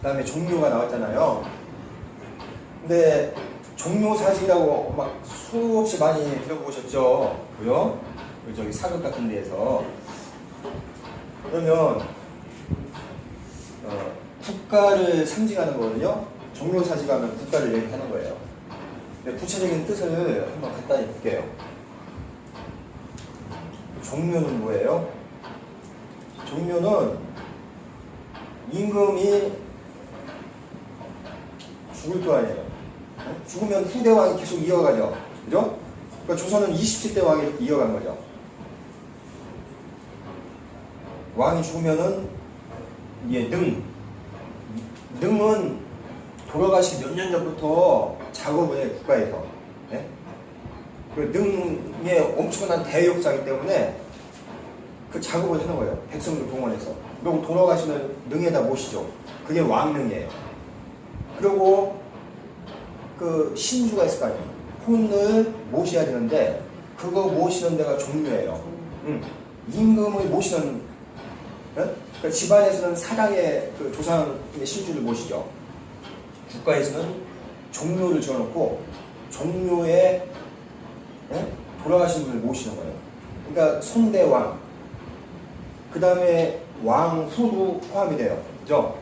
그 다음에 종묘가 나왔잖아요. 근데 종묘사직이라고 막 수없이 많이 들어보셨죠? 그요? 그 저기 사극 같은 데에서. 그러면, 어, 국가를 상징하는 거거든요. 종묘사직하면 국가를 얘기하는 거예요. 구체적인 뜻을 한번 간단히 볼게요. 종묘는 뭐예요? 종묘는 임금이 죽을 거 아니에요. 어? 죽으면 후대 왕이 계속 이어가죠. 그죠? 그러니까 조선은 27대 왕이 이어간 거죠. 왕이 죽으면은 이게 능. 능은 돌아가시기 몇년 전부터 작업을 해요, 국가에서. 네? 그 능의 엄청난 대역사이기 때문에 그 작업을 하는 거예요. 백성들 동원해서. 그리고 돌아가시면 능에다 모시죠. 그게 왕능이에요. 그리고 그 신주가 있을 거 아니에요. 혼을 모셔야 되는데 그거 모시는 데가 종묘예요. 음. 임금을 모시는 예? 그러니까 집안에서는 사당의 그 조상의 신주를 모시죠. 국가에서는 종묘를 지어놓고 종묘에 예? 돌아가신 분을 모시는 거예요. 그러니까 손대왕, 그 다음에 왕후도 포함이 돼요. 그죠?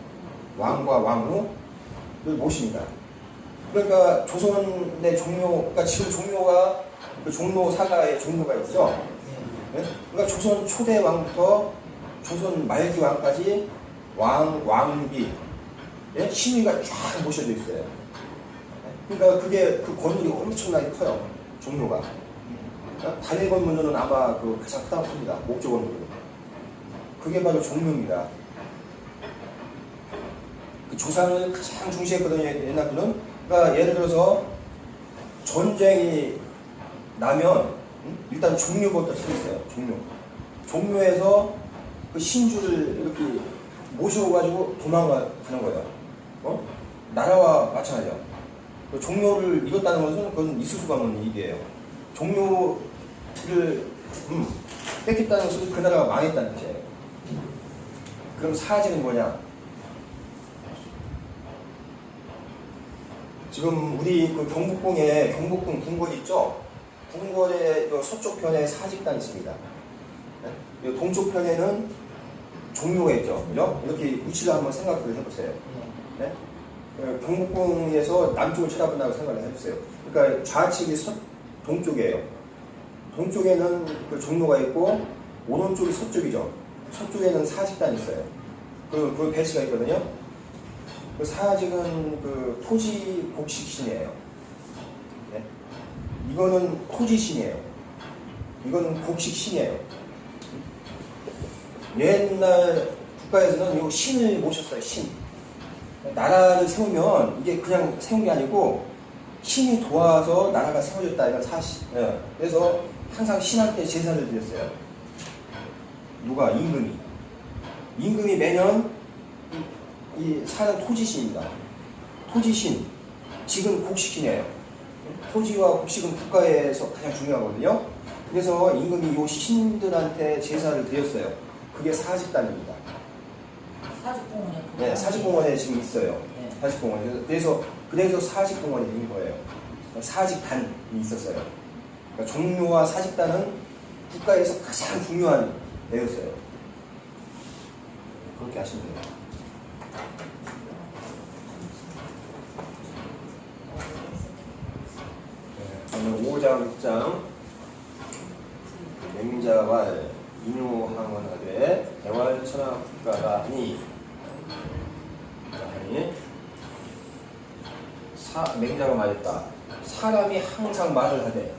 왕과 왕후를 모십니다. 그러니까 조선의 종묘, 그러니까 지금 종묘가 그 종로 사가의 종묘가 있죠. 예? 그러니까 조선 초대 왕부터 조선 말기 왕까지 왕, 왕비, 예? 신위가 쫙 모셔져 있어요. 그러니까 그게 그 건물이 엄청나게 커요. 종묘가. 그러니까 단일 건물은 아마 그 가장 크다고 봅니다. 목조 건물은. 그게 바로 종묘입니다. 그 조상을 가장 중시했거든요. 옛날 분은. 그러니까 예를 들어서 전쟁이 나면 음? 일단 종묘부터 차렸어요. 종묘. 종묘에서 그 신주를 이렇게 모셔가지고 도망가는 거예요. 어? 나라와 마찬가지야. 그 종묘를 잃었다는 것은 그건 있을 수가 없는 일이에요. 종묘를 음, 뺏겼다는 것은 그 나라가 망했다는 뜻이에요. 그럼 사지는 뭐냐? 지금 우리 그 경복궁에 경복궁 궁궐 있죠? 궁궐의 요 서쪽 편에 사직단 있습니다. 네? 요 동쪽 편에는 종묘가 있죠. 그죠? 이렇게 위치를 한번 생각을 해보세요. 네? 어, 경복궁에서 남쪽을 쳐다본다고 생각을 해보세요. 그러니까 좌측이 서, 동쪽이에요. 동쪽에는 그 종로가 있고 오른쪽이 서쪽이죠. 서쪽에는 사직단이 있어요. 그, 그 배치가 있거든요. 그 사직은 그 토지 곡식신이에요. 네? 이거는 토지신이에요. 이거는 곡식신이에요. 옛날 국가에서는 이 신을 모셨어요. 신. 나라를 세우면 이게 그냥 세운 게 아니고 신이 도와서 나라가 세워졌다 이건 사실. 예. 그래서 항상 신한테 제사를 드렸어요. 누가 임금이. 임금이 매년 이, 이 사는 토지신입니다. 토지신. 지금 곡식신이에요. 토지와 곡식은 국가에서 가장 중요하거든요. 그래서 임금이 이 신들한테 제사를 드렸어요. 그게 사직단입니다. 사직공원에 네, 사직공원에 지금 있어요. 네. 사직공원. 그래서 그래서 사직공원이 있는 거예요. 사직단이 있었어요. 그러니까 종묘와 사직단은 국가에서 가장 중요한 애였어요. 그렇게 하시면 돼요. 네, 오늘 5장 6장 맹자왈 인유항원하되 대활천하 국가가 하니. 아니 사, 맹자가 말했다. 사람이 항상 말을 하되.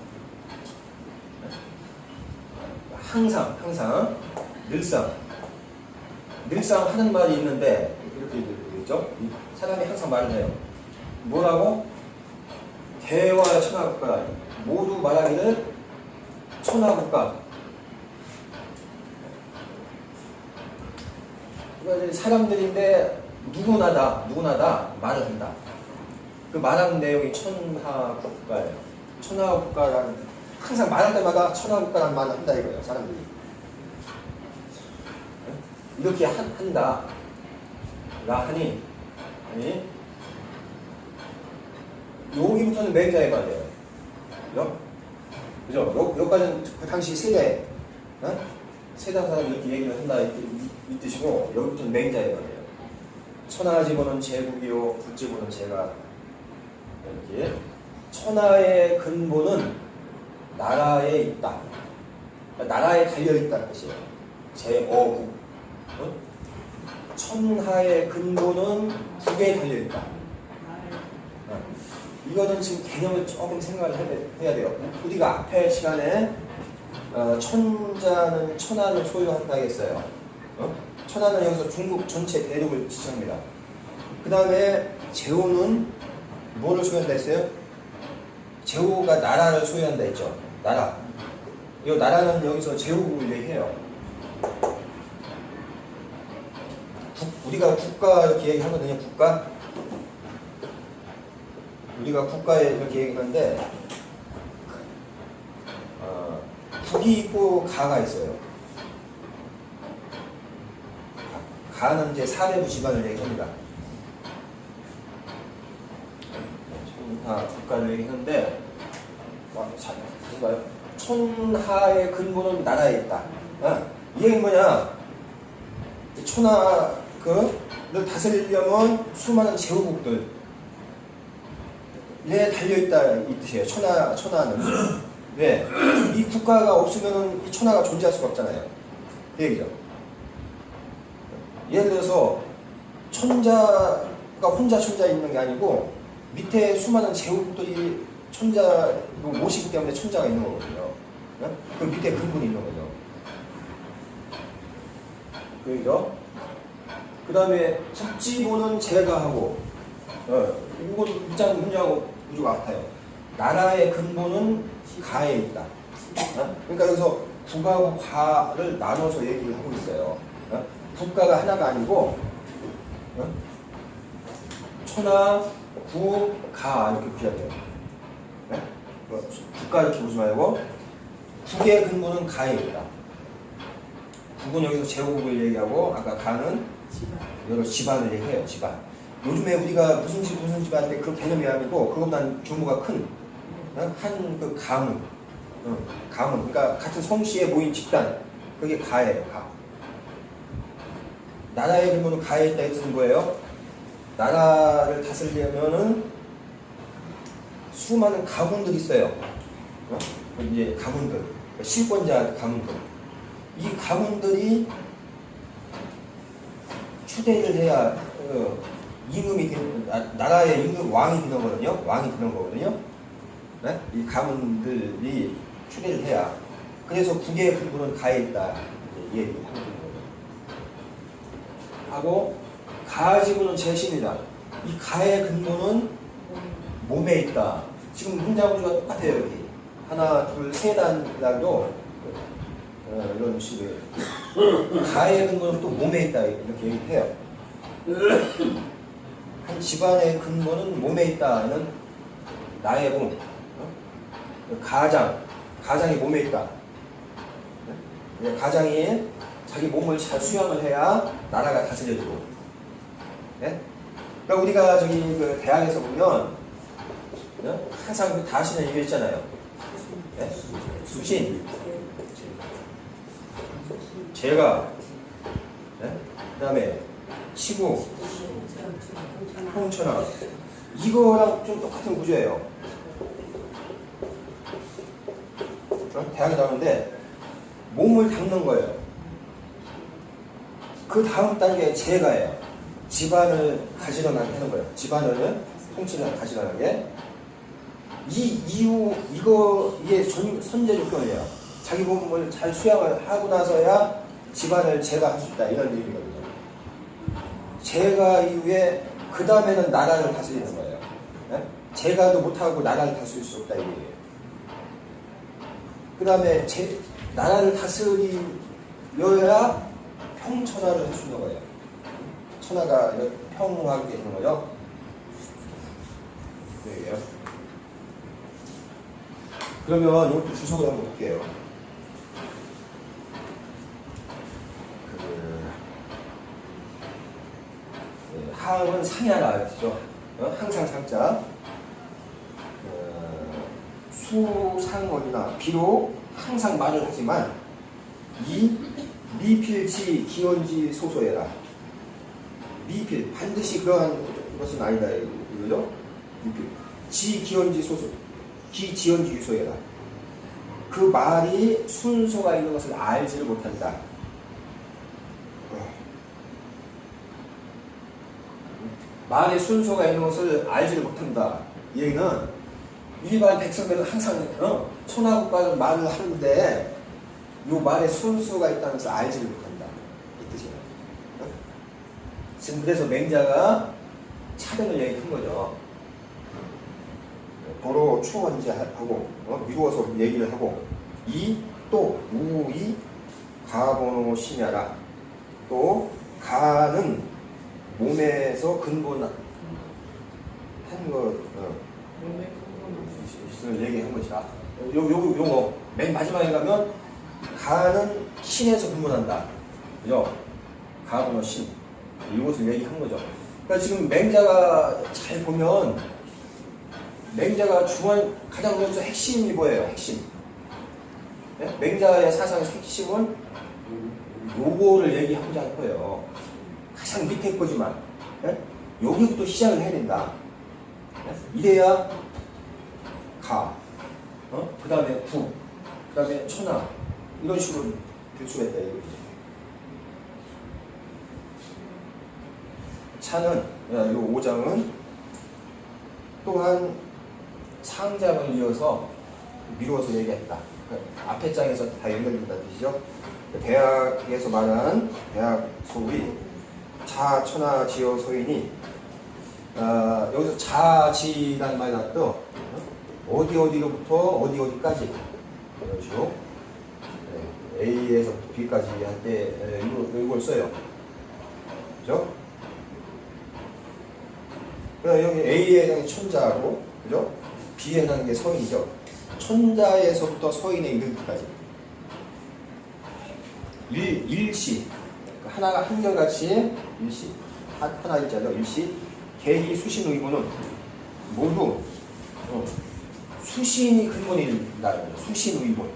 항상 항상 늘상. 늘상 하는 말이 있는데 이렇게 되겠죠? 사람이 항상 말을 해요. 뭐라고? 대화 천하국가 모두 말하기를 천하국가 그러니까 사람들인데 누구나 다 누구나 다 말을 한다. 그 말하는 내용이 천하국가예요. 천하국가라는 항상 말할 때마다 천하국가라는 말을 한다 이거예요. 사람들이 이렇게 한, 한다. 라 하니 아니 여기부터는 맹자의 말이에요. 그죠? 그죠? 요, 여기까지는 그 당시 세대, 어? 세대 사람 이렇게 얘기를 한다 이, 이, 이 뜻이고 여기부터는 맹자의 말이에요. 천하지보는 제국이요 국지보는 제가 이렇게 천하의 근본은 나라에 있다. 그러니까 나라에 달려 있다는 뜻이에요. 제어국. 어? 천하의 근본은 국에 달려 있다. 어. 이거는 지금 개념을 조금 생각을 해야- 해야 돼요. 우리가 앞에 시간에 어, 천자는 천하를 소유한다 했어요. 어? 천하는 여기서 중국 전체 대륙을 지칭합니다. 그 다음에 제후는 뭐를 소유한다 했어요? 제후가 나라를 소유한다 했죠. 나라. 이 나라는 여기서 제후국을 얘기해요. 국- 우리가 국가 이렇게 얘기하거든요. 국가. 우리가 국가에 이렇게 얘기하는데 어, 국이 있고 가가 있어요. 가- 가는 이제 사대부 집안을 얘기합니다. 천하 국가를 얘기하는데 다시 봐요. 천하의 근본은 나라에 있다. 어? 이 얘기는 뭐냐? 이 천하 그를 다스리려면 수많은 제후국들 에 달려있다 이 뜻이에요. 천하, 천하는. 왜? 이 국가가 없으면 이 천하가 존재할 수가 없잖아요. 그 얘기죠. 예를 들어서 천자가 혼자 천자 있는 게 아니고 밑에 수많은 제후국들이 천자 뭐 모시기 때문에 천자가 있는 거거든요. 네? 그 밑에 근본이 있는 거죠. 그 얘기죠. 그 다음에 국지보는 제가 하고 어, 이건 입장 문제하고 구조가 같아요. 나라의 근본은 가에 있다. 어? 그러니까 여기서 국하고 과를 나눠서 얘기를 하고 있어요. 어? 국가가 하나가 아니고 어? 천하, 구, 가 이렇게 보셔야 돼요. 네? 어, 국가 이렇게 보지 말고 국의 근본은 가에 있다. 국은 여기서 제국을 얘기하고 아까 가는 여러 집안을 얘기해요. 집안. 요즘에 우리가 무슨 집 무슨 집 하는데 그 개념이 아니고 그것보다는 규모가 큰 한 그 가문, 어, 가문. 그러니까 같은 성씨에 모인 집단. 그게 가예요. 가. 나라의 규모는 가에 있다 했는 뭐예요? 나라를 다스리려면은 수많은 가문들이 있어요. 어? 그 이제 가문들, 실권자 가문들. 이 가문들이 추대를 해야 어, 임금이 나- 나라의 임금 왕이 되는 거거든요. 왕이 되는 거거든요. 네? 이 가문들이 추대를 해야 그래서 국의 있다 이제 얘기하는 거예요. 하고 가지고는 제신이다. 이 가의 근본은 몸에 있다. 지금 문장구조가 똑같아요 여기 하나 둘 세 단락도 어, 이런 식의 가의 근본은 또 몸에 있다 이렇게 얘기해요. 한 집안의 근본은 몸에 있다는 나의 몸. 어? 가장, 가장이 몸에 있다. 네? 가장이 자기 몸을 잘 수양을 해야 나라가 다스려지고. 네? 그러니까 우리가 저기 그 대학에서 보면 네? 항상 그 다시는 얘기 있잖아요. 네? 수신, 제가, 네? 그 다음에 치구, 홍천하 이거랑 좀 똑같은 구조예요. 어? 대학에 나오는데 몸을 닦는 거예요. 그 다음 단계 제가예요. 집안을 가지런하게 하는 거예요. 집안을 통치를 가지런하게. 이 이후 이거 이게 전, 선제 조건이에요. 자기 몸을 잘 수양을 하고 나서야 집안을 제가 있다 이런 얘기거든요. 제가 이후에 그 다음에는 나라를 다스리는 거예요. 예? 제가도 못하고 나라를 다스릴 수 없다 이 얘기예요. 그 다음에 제 나라를 다스리려야 평천하를 할 수 있는 거예요. 천하가 평화하게 되는 거죠. 네. 그러면 이것도 주석을 한번 볼게요. 다음은 상야라 그죠? 어? 항상 상자. 어, 수상어이나 비록 항상 말을 하지만 이 미필지 기원지 소소해라. 미필 반드시 그러한 것은 아니다 이거죠? 미필 지 기원지 소소 기 지원지 유소해라. 그 말이 순서가 있는 것을 알지를 못한다. 말의 순서가 있는 것을 알지를 못한다. 이 얘기는 일반 백성들은 항상 어, 천하국가는 말을 하는데 이 말의 순서가 있다는 것을 알지를 못한다. 이 뜻이에요. 어? 지금 그래서 맹자가 차등을 얘기한 거죠. 도로 추원지 하고 어? 미루어서 얘기를 하고 이 또 우이 심야라 또 가는 몸에서 근본한 것 어, 있을 얘기한 것이다. 요, 요, 요거 맨 마지막에 가면 가는 신에서 근본한다. 그죠? 가번호 신. 이것을 얘기한 거죠. 그러니까 지금 맹자가 잘 보면 맹자가 중앙 가장 먼저 핵심이 뭐예요? 핵심. 네? 맹자의 사상의 핵심은 요거를 얘기하고자 할 거예요. 가장 밑에 거지만 네? 여기부터 시작을 해야 된다. 네? 이래야 가, 어? 그 다음에 구, 그 다음에 천하 이런 식으로 될 수가 있다 이거지. 차는 이 오장은 또한 상장을 이어서 미루어서 얘기했다. 그 앞에 장에서 다 연결된다 뜻이죠. 대학에서 말하는 대학 소위 자 천하 지어 소인이 어, 여기서 자지라는 말이 나왔죠. 어? 어디 어디로부터 어디 어디까지 이런 식으로 네, A에서 B까지 할 때 이걸, 써요. 그죠? 그러니까 여기 A에 해당이 천자고, 그죠? B에 해당하는 게 서인이죠. 천자에서부터 서인에 이르기까지. 일, 일시. 하나가 한결같이 일시. 하, 하나 일자죠. 일시. 개이 수신 의무는 모두 어, 수신이 근본이다. 수신 의무.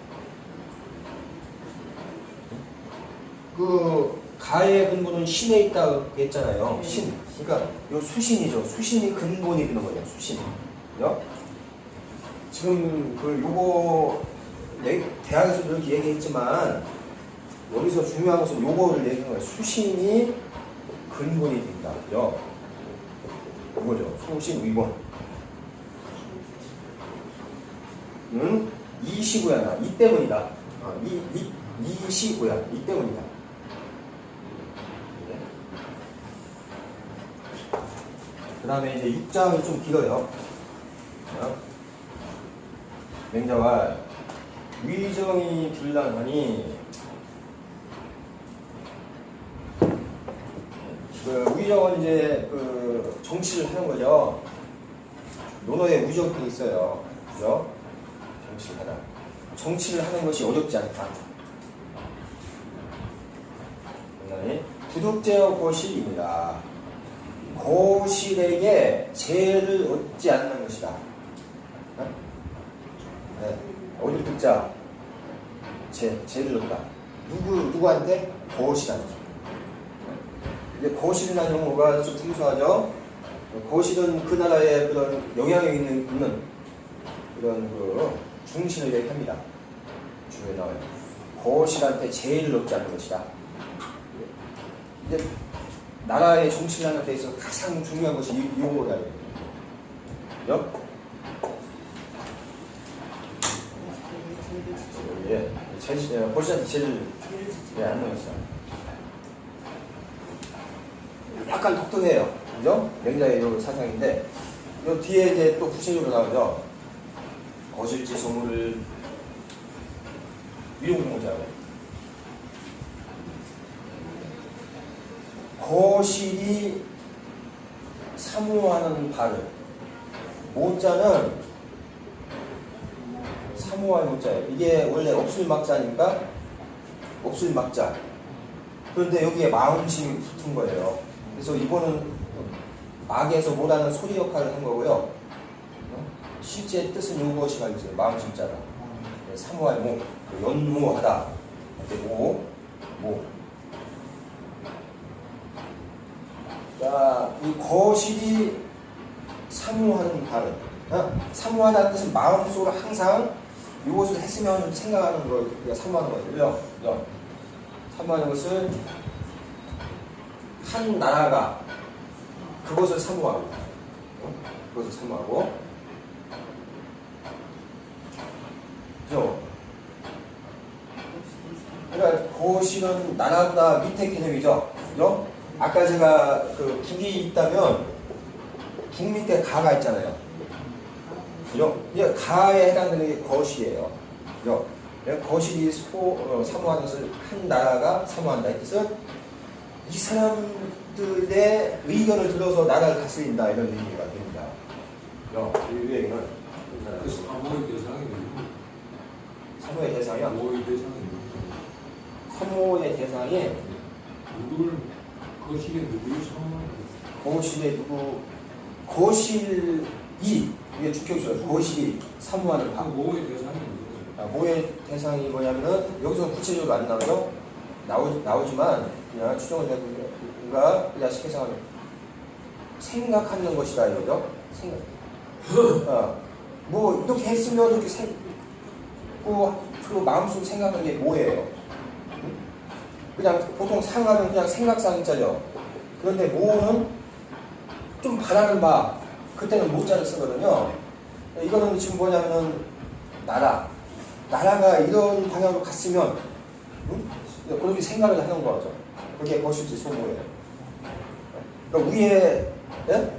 그 가의 근본은 신에 있다고 했잖아요. 신. 그러니까 요 수신이죠. 수신이 근본이 되는 거예요. 수신. 그죠? 지금 그 요거 대학에서도 이렇게 얘기했지만 여기서 중요한 것은 요거를 얘기하는 거예요. 수신이 근본이 된다. 그죠? 이거죠. 수신 의본. 응? 이 시구야. 이 때문이다. 아, 이, 이, 이 시구야. 이 때문이다. 그 다음에 이제 6장이 좀 길어요. 어? 맹자와 위정이 불란하니 그 위정은 이제 그 정치를 하는 거죠. 논어에 위정이 있어요. 그죠? 정치를 하다. 정치를 하는 것이 어렵지 않다. 그다음에 구독제어 고실입니다. 고실에게 죄를 얻지 않는 것이다. 어? 네. 어디를 듣자? 죄, 죄를 얻다. 누구, 누구한테? 고실한테. 근데 고실이라는 용어가 좀 생소하죠? 고실은 그 나라의 그런 영향력 있는, 있는 그런 그 중신을 얘기합니다. 주에 나와요. 고실한테 죄를 얻지 않는 것이다. 이제 나라의 정치를 하는 데 있어서 가장 중요한 것이 이 용어다. 그죠? 예, 제일 고시한테 제일 예, 안 나왔어요. 약간 독특해요. 그죠? 맹자의 요 사상인데, 요 뒤에 이제 또 구체적으로 나오죠. 거실지 소물을 위용공자고. 거실이 사모하는 바를 모자는 사모할 모자예요. 이게 원래 없을 막자니까 없을 막자. 그런데 여기에 마음심이 붙은 거예요. 그래서 이거는 막에서 못하는 소리 역할을 한 거고요. 어? 실제 뜻은 이것이 말이죠. 마음 심자다. 네, 사모할 모, 그 연모하다. 이렇게 모, 모. 자, 이 거실이 사모하는 발음. 어? 사모하다는 뜻은 마음속으로 항상 이것을 했으면 생각하는 걸 우리가 사모하는 거예요. 사모하는 것을 한 나라가 그것을 사모하고 어? 그것을 사모하고 그죠? 그러니까 거실은 나라보다 밑에 개념이죠. 그죠? 아까 제가 그 국이 있다면 국 밑에 가가 있잖아요. 그죠? 가에 해당되는 게 거실이에요. 그죠? 거실이 소, 어, 사모하는 것을 한 나라가 사모한다. 이 뜻은 이 사람들의 의견을 들어서 나라를 다스린다. 이런 의미가 됩니다. 그죠? 이 얘기는 그 사모의 대상이 누구? 사모의 대상이요. 사모의 대상이 사모의 대상이 누구? 누구를 거실에 누구를 사모하는 거실에 누구 거실이 이게 주격이죠. 거실이 사모하는 그 바. 모의 대상이 누구예요? 아, 뭐의 대상이 뭐냐면은 여기서 구체적으로 안 나와요. 나오, 나오지만 그냥 추정을 해보니까 그냥 쉽게 생각하면 생각하는 것이다 이거죠. 생각. 어, 뭐 이렇게 했으면 이렇게 생, 그, 그 마음속 생각하는 게 뭐예요? 응? 그냥 보통 상하면 그냥 생각상자죠. 그런데 모는 좀 바라는 바 그때는 모자를 쓰거든요. 이거는 지금 뭐냐면은 나라 나라가 이런 방향으로 갔으면 응? 그렇게 생각을 하는 거죠. 그게 것일지 소모예요. 그러니까 위에 예?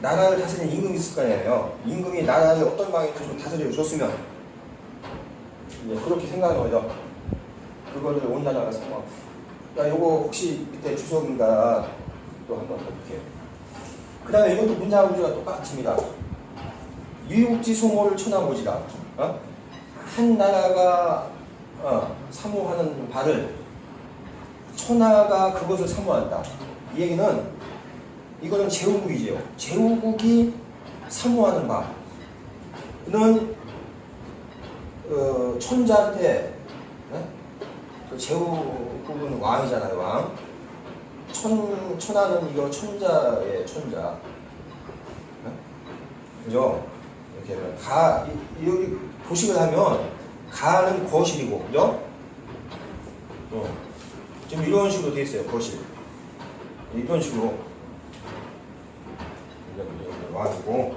나라를 다스리는 임금이 있을 거 아니에요. 임금이 나라를 어떤 방향으로 좀 다스려 줬으면 이제 그렇게 생각하는 거죠. 그거를 온 나라가 소모. 야, 요거 혹시 밑에 주석인가 또 한번 볼게요. 그 다음에 이것도 문장 구조가 똑같습니다. 유육지 소모를 천하보지라. 어? 한 나라가 어, 사모하는 바를 천하가 그것을 사모한다. 이 얘기는 이거는 제후국이죠. 제후국이 사모하는 바는 어, 천자한테 네? 그 제후국은 왕이잖아요, 왕. 천 천하는 이거 천자의 천자. 네? 그죠? 이렇게 이- 여기 도식을 하면 가는 거실이고, 그죠? 어. 지금 이런 식으로 돼 있어요, 거실. 이런 식으로. 이렇게 와주고.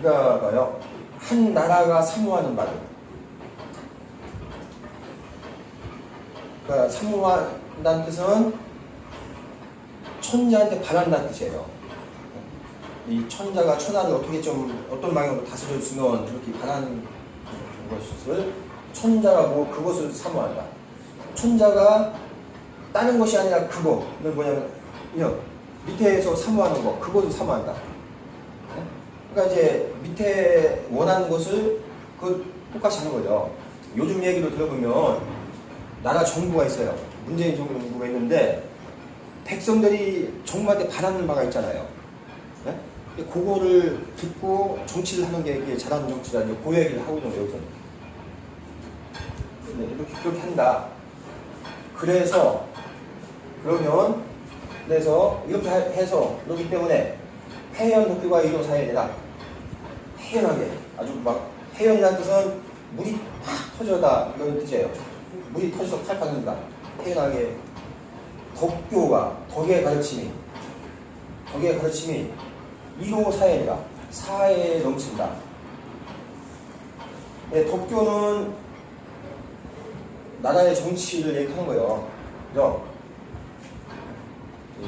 그러니까 봐요. 한 나라가 사모하는 바를. 그러니까 사모한다는 뜻은 천자한테 바란다는 뜻이에요. 이 천자가 천하를 어떻게 좀 어떤 방향으로 다스려주면 이렇게 바라는 것을 천자가 뭐 그것을 사모한다. 천자가 다른 것이 아니라 그거는 뭐냐면 그냥 밑에서 사모하는 거 그것을 사모한다. 네? 그러니까 이제 밑에 원하는 것을 그 똑같이 하는 거죠. 요즘 얘기로 들어보면 나라 정부가 있어요. 문재인 정부가 있는데 백성들이 정부한테 바라는 바가 있잖아요. 그거를 듣고 정치를 하는 게 이게 잘하는 정치다. 이제 그 얘기를 하고 있는 거예요, 여기서. 네, 이렇게 그렇게 한다. 그래서 그러면 그래서 이렇게 하- 해서 그렇기 때문에 해연 도쿄가 이루 사야 되다. 해연하게 아주 막 해연이라는 뜻은 물이 팍 터져다 이런 뜻이에요. 물이 터져서 팔팔한다. 해연하게 덕교가 덕의 가르침이 덕의 가르침이 이로 사회다. 사회에 넘친다. 네, 덕교는 나라의 정치를 얘기하는 거예요. 그죠?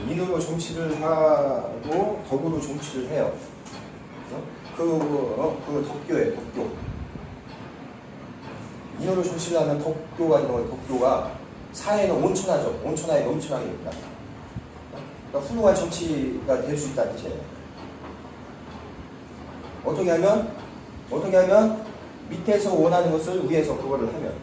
인으로 정치를 하고 덕으로 정치를 해요. 어? 그, 어, 그 덕교예요, 덕교. 인으로 정치를 하면 덕교가 있는 거예요, 덕교가. 사회는 온천하죠. 온천하에 넘쳐나게 됩니다. 어? 그러니까 훌륭한 정치가 될 수 있다는 뜻이에요. 어떻게 하면? 어떻게 하면? 밑에서 원하는 것을 위에서 그거를 하면.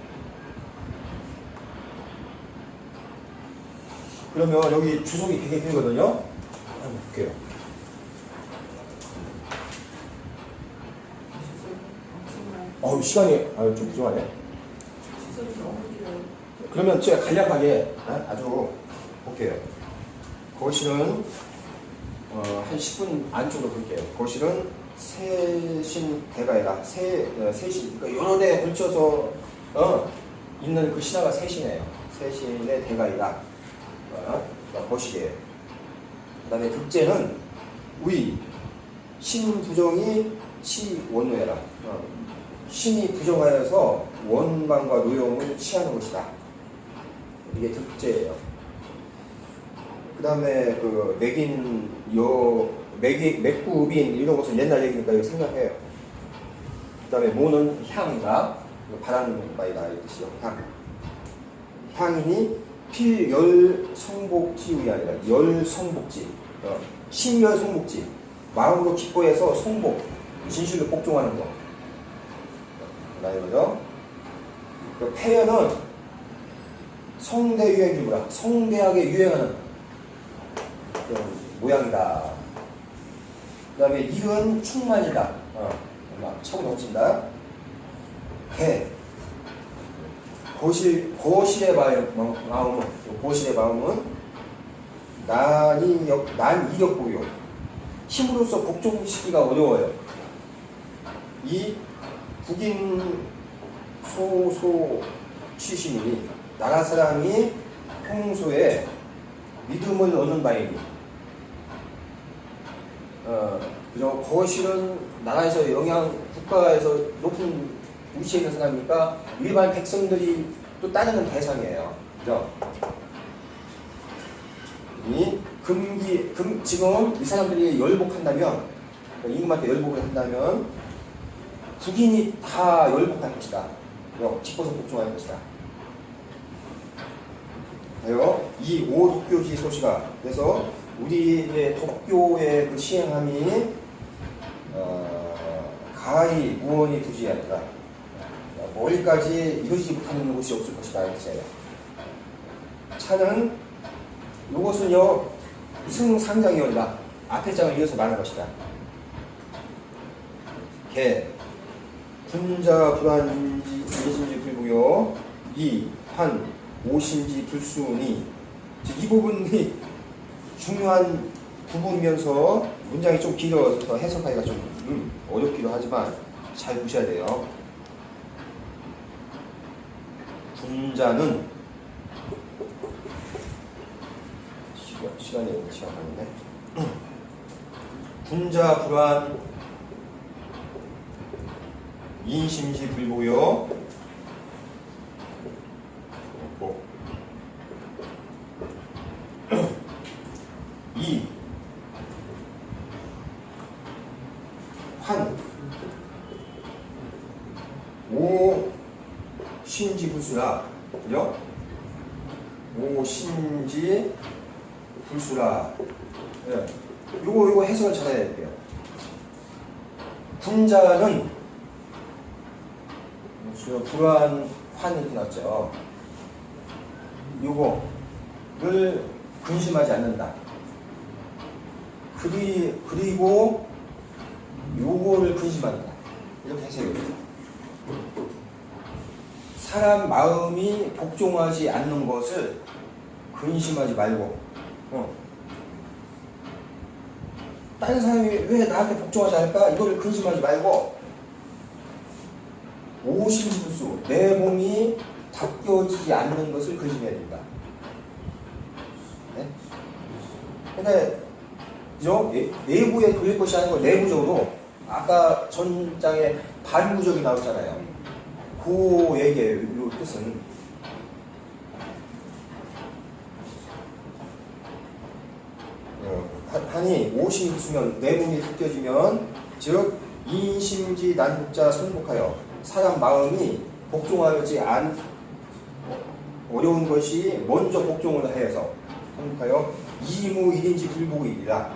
그러면 여기 주석이 되게 길거든요. 한번 볼게요. 어우 시간이 아유 좀 부족하네. 그러면 제가 간략하게 아, 아주 볼게요. 거실은 어, 한 10분 안쪽으로 볼게요. 거실은 세신 대가이라 세 어, 세신 그러니까 여러 대 걸쳐서 어, 있는 그 신화가 세신이에요. 세신의 대가이라 어, 그러니까 거실이에요. 그다음에 극제는 위 신부정이 치원노해라. 어, 신이 부정하여서 원망과 노용을 취하는 것이다. 이게 특제예요. 그 다음에 그 맥인 여 맥이 맥구빈 이런 것은 옛날 얘기니까 이거 생각해요. 그 다음에 모는 향이다. 바라는 바이다 이 뜻이요. 향. 향이니 필열 성복지의 아니라 열 성복지. 어, 신열 성복지. 마음으로 기뻐해서 성복, 진실로 복종하는 거. 그다음에요. 그 폐연은 성대 유행 기구라. 성대하게 유행하는 그런 모양이다. 그 다음에 일은 충만이다. 어, 막 차고 넘친다. 개. 거실, 거실의 마음, 마음은, 거실의 마음은 난이 역, 난 이력고요. 힘으로써 복종시키기가 어려워요. 이 국인 소소 출신이니 나라 사람이 평소에 믿음을 얻는 바이니 어, 그죠? 거실은 나라에서 영향 국가에서 높은 위치에 있는 사람이니까 일반 백성들이 또 따르는 대상이에요. 그죠? 이 금기 금 지금 이 사람들이 열복한다면 임금한테 열복을 한다면 국인이 다 열복할 것이다. 어, 기뻐서 복종할 것이다. 그래요. 이 오독교시 소시가 그래서 우리의 독교의 그 시행함이 어, 가히 무언이 두지 않다. 어, 머리까지 이루지 못하는 것이 없을 것이다. 이렇게 차는 이것은요 승상장이온다. 앞에 장을 이어서 말한 것이다. 개 군자 불안인지 인신지 불구요 이한 오신지 불순이 이 부분이 중요한 부분이면서 문장이 좀 길어서 해석하기가 좀 음, 어렵기도 하지만 잘 보셔야 돼요. 군자는 시간, 시간이 지나가는데 군자 불안 인심지 불고요. 이, 환, 오, 신지 불수라. 그죠? 오, 신지 불수라. 예. 요거, 요거 해석을 잘해야 돼요. 군자는 저 불안 환이 났죠. 요거를 근심하지 않는다. 그리, 그리고 요거를 근심한다. 이렇게 해석해요. 사람 마음이 복종하지 않는 것을 근심하지 말고, 어. 다른 사람이 왜 나한테 복종하지 않을까? 이거를 근심하지 말고, 오심불수 내 몸이 바뀌어지지 않는 것을 근심해야 된다. 네? 근데 그죠? 예- 내부에 돌릴 것이 아니고 내부적으로 아까 전장에 반구적이 나왔잖아요. 그 얘기예요. 이 뜻은 어, 한- 한이 오심이 수면 내 몸이 바뀌어지면 즉 인심지 난국자 손복하여 사람 마음이 복종하지 않 어려운 것이 먼저 복종을 하여서 손복하여 이무 일인지 불복이라